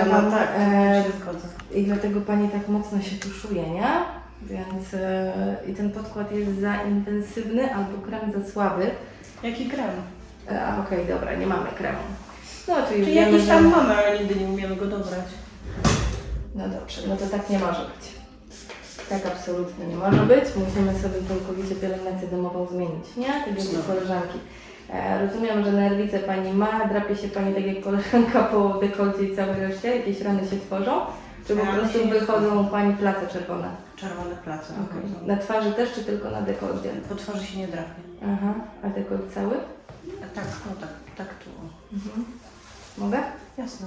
Tak, no tak, e, zgodzę. i dlatego Pani tak mocno się tuszuje, nie? Więc e, i ten podkład jest za intensywny albo krem za słaby. Jaki krem? E, A okej, dobra, nie mamy kremu. No czyli Czy wiemy, jakiś że... tam mamy, ale nigdy nie umiemy go dobrać. No dobrze, no to tak nie może być. Tak absolutnie nie może być. Musimy sobie całkowicie pielęgnację domową zmienić, nie? Tak jak Znowu. koleżanki. E, rozumiem, że nerwice Pani ma, drapie się Pani tak jak koleżanka po dekolcie i całej reszcie, jakieś rany się tworzą? Czy po prostu się wychodzą Pani place czerwone? Czerwone place. Okay. Na twarzy też, czy tylko na dekolcie? Po twarzy się nie drapie. Aha, a dekolt cały? A tak, no tak, tak tu. o. Mhm. Mogę? Jasne.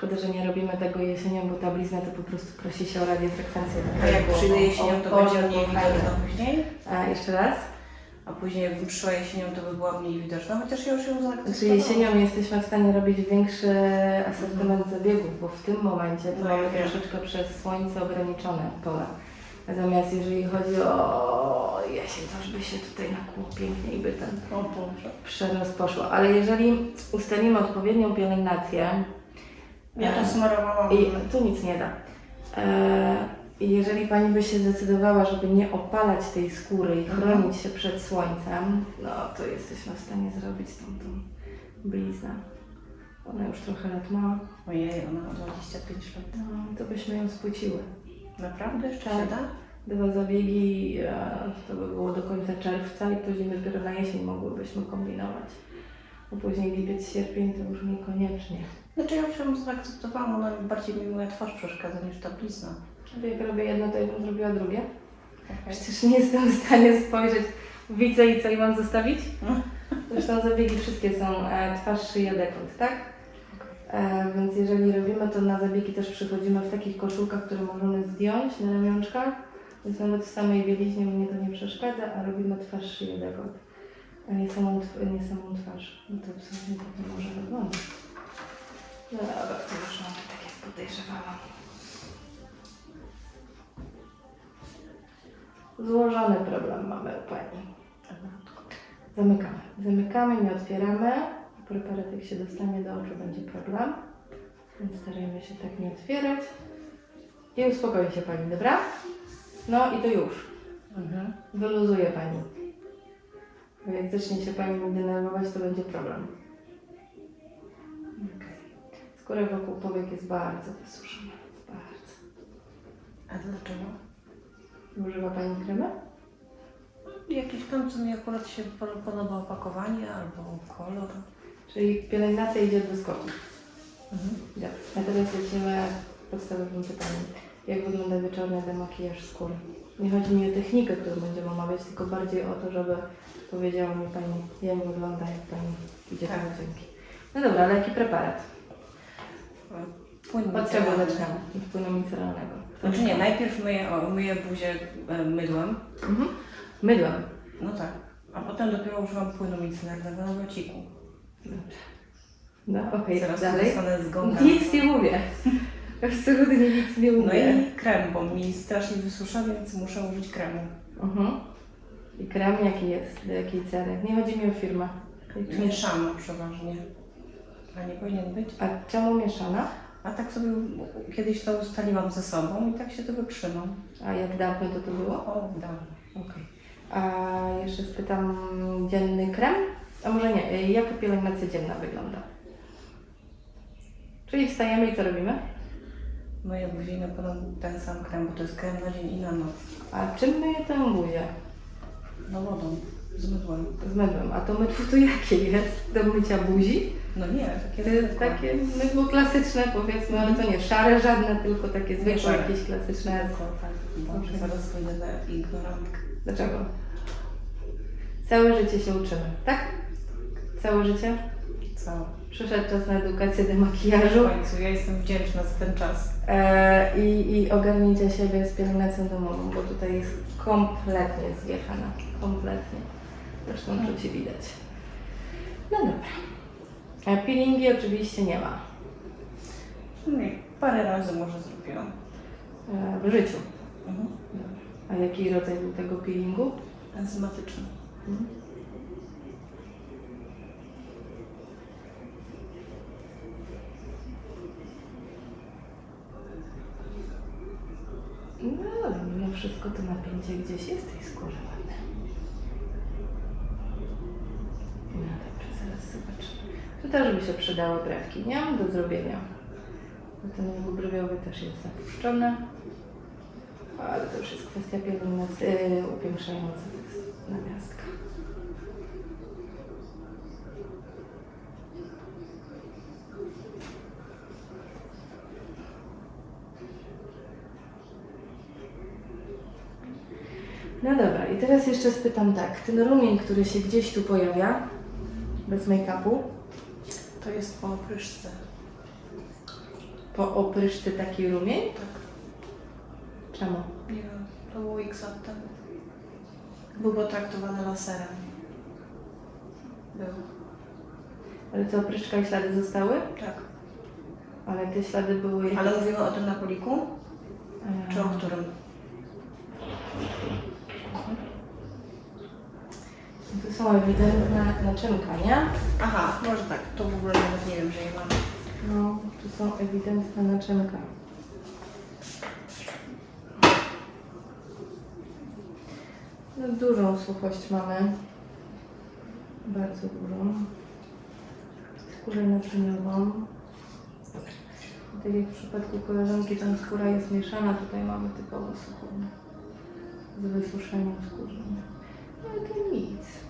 Szkoda, że nie robimy tego jesienią, bo ta blizna to po prostu prosi się o radiofrekwencję. A jak przyjdę jesienią, to będzie mniej widoczna później. A jeszcze raz? A później jakbym przyszła jesienią, to by była mniej widoczna, chociaż ja już ją Znaczy zaakceptowałam. jesienią jesteśmy w stanie robić większy asortyment zabiegów, bo w tym momencie to No, mamy ja troszeczkę przez słońce ograniczone pole. Natomiast jeżeli chodzi o jesień, to już by się tutaj nakłuło pięknie i by ten przerost poszło. Ale jeżeli ustalimy odpowiednią pielęgnację, Ja to e, smarowałam. I tu nic nie da. E, jeżeli Pani by się zdecydowała, żeby nie opalać tej skóry i Mhm. chronić się przed słońcem, no to jesteśmy w stanie zrobić tą, tą bliznę. Ona już trochę lat ma, Ojej, ona ma 25 lat. no, to byśmy ją spłyciły. Naprawdę? Jeszcze Tak. da? Dwa zabiegi, e, to by było do końca czerwca i później dopiero na jesień mogłybyśmy kombinować. Bo później lipiec, sierpień to już niekoniecznie. Znaczy ja już zaakceptowałam, ona bardziej mi moja twarz przeszkadza niż ta blizna. Jak robię jedno, to ja bym zrobiła drugie. Okay. Przecież nie jestem w stanie spojrzeć, widzę i co i mam zostawić? Zresztą zabiegi wszystkie są e, twarz, szyja, dekolt, tak? E, więc jeżeli robimy to na zabiegi też przychodzimy w takich koszulkach, które możemy zdjąć na ramionczkach. Więc nawet w samej bieliźnie mnie to nie przeszkadza, a robimy twarz, szyję, dekolt. A nie samą, nie samą twarz. No to absolutnie tak nie może wyglądać. No dobra, to już mamy tak jak podejrzewałam. Złożony problem mamy u Pani. Zamykamy. Zamykamy, nie otwieramy. Preparat jak się dostanie do oczu będzie problem. Więc starajmy się tak nie otwierać. I uspokoi się Pani, dobra? No i to już. Mhm. Wyluzuje Pani. Jak zacznie się Pani denerwować, to będzie problem. Okay. Skóra wokół powiek jest bardzo wysuszona. Bardzo. A dlaczego? Używa Pani kremy? Jakieś tam, co mi akurat się po- podoba opakowanie albo kolor. Czyli pielęgnacja idzie do skoku. Mhm. Dobrze. A teraz lecimy podstawowym pytaniem. Jak wygląda wieczorny demakijaż skóry? Nie chodzi mi o technikę, którą będziemy omawiać, tylko bardziej o to, żeby powiedziała mi Pani, jak wygląda, jak Pani idzie do Tak. łazienki. No dobra, ale jaki preparat? Płyn Od czego zaczynamy? Od płynu micelarnego. Znaczy nie, najpierw myję, o, myję buzię e, mydłem. Mhm. Mydłem. No tak. A potem dopiero używam płynu micelarnego na lociku. No okej, Zaraz dalej. Nic nie mówię. Absolutnie nic nie No mówię. i krem, bo mi strasznie wysusza, więc muszę użyć kremu. Mhm. I krem jaki jest? Do jakiej ceny? Nie chodzi mi o firmę. Jak- Mieszano przeważnie. A nie powinien być. A czemu mieszana? A tak sobie kiedyś to ustaliłam ze sobą i tak się tego trzymam. A jak dawno to to było? O, dam. Okej. A jeszcze spytam, dzienny krem? A może nie, jaka pielęgnacja dzienna wygląda? Czyli wstajemy i co robimy? Myję buzię i nakładam ten sam krem, bo to jest krem na dzień i na noc. A czym myję tę buzię? No wodą, z mydłem. Z mydłem. A to mydło to jakie jest? Do mycia buzi? No nie, takie To jest zwykłe. takie mydło klasyczne powiedzmy, ale to nie szare żadne, tylko takie zwykłe, szare. jakieś klasyczne. Tylko tak. Dobrze, zaraz wyjdę na ignorantkę. Dlaczego? Całe życie się uczymy, tak? Całe życie? Całe. Przyszedł czas na edukację W demakijażu końcu, ja jestem wdzięczna za ten czas. e, i, i ogarnięcia siebie z pielęgnacją domową, bo tutaj jest kompletnie zjechana. Kompletnie. Zresztą to Ci widać. No dobra. A peelingi oczywiście nie ma Nie, parę razy może zrobiłam. e, w życiu. Mhm. A jaki rodzaj był tego peelingu? Enzymatyczny. Wszystko to napięcie gdzieś jest w tej skórze ładne. No dobrze, zaraz zobaczymy. Tu też by się przydały brewki, nie? Do zrobienia. Bo ten łuk brwiowy też jest zapuszczony. Ale to już jest kwestia pielęgnacji, yy, upiększająca namiastka. No dobra, i teraz jeszcze spytam tak, ten rumień, który się gdzieś tu pojawia, bez make-upu, To jest po opryszce. po opryszce taki rumień? Tak. Czemu? Nie wiem, to był x temu. Był potraktowany laserem. Był. Ale co, opryszka i ślady zostały? Tak. Ale te ślady były... Ale mówimy o tym na poliku? Czy o którym? Tu są ewidentne naczynka, nie? Aha, może tak. To w ogóle nawet nie wiem, że je mam. No, tu są ewidentne naczynka. No, dużą suchość mamy. Bardzo dużą. Skórę naczyniową. Tak jak w przypadku koleżanki tam skóra jest mieszana, tutaj mamy typowo suchą. Z wysuszeniem skóry. No to nic.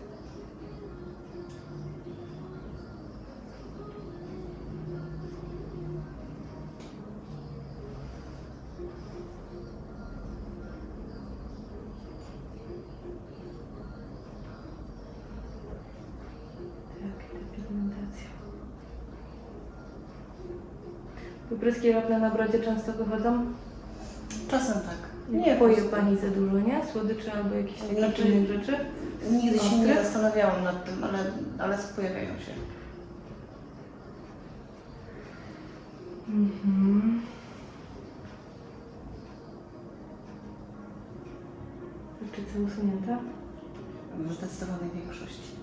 Wypryski ropne na brodzie często wychodzą? Czasem tak. Nie poje Pani za dużo, nie? Słodyczy albo jakieś takie Znaczy- innych rzeczy? Nigdy się nie zastanawiałam nad tym, ale, ale pojawiają się. Mhm. Czy co usunięta? W zdecydowanej większości.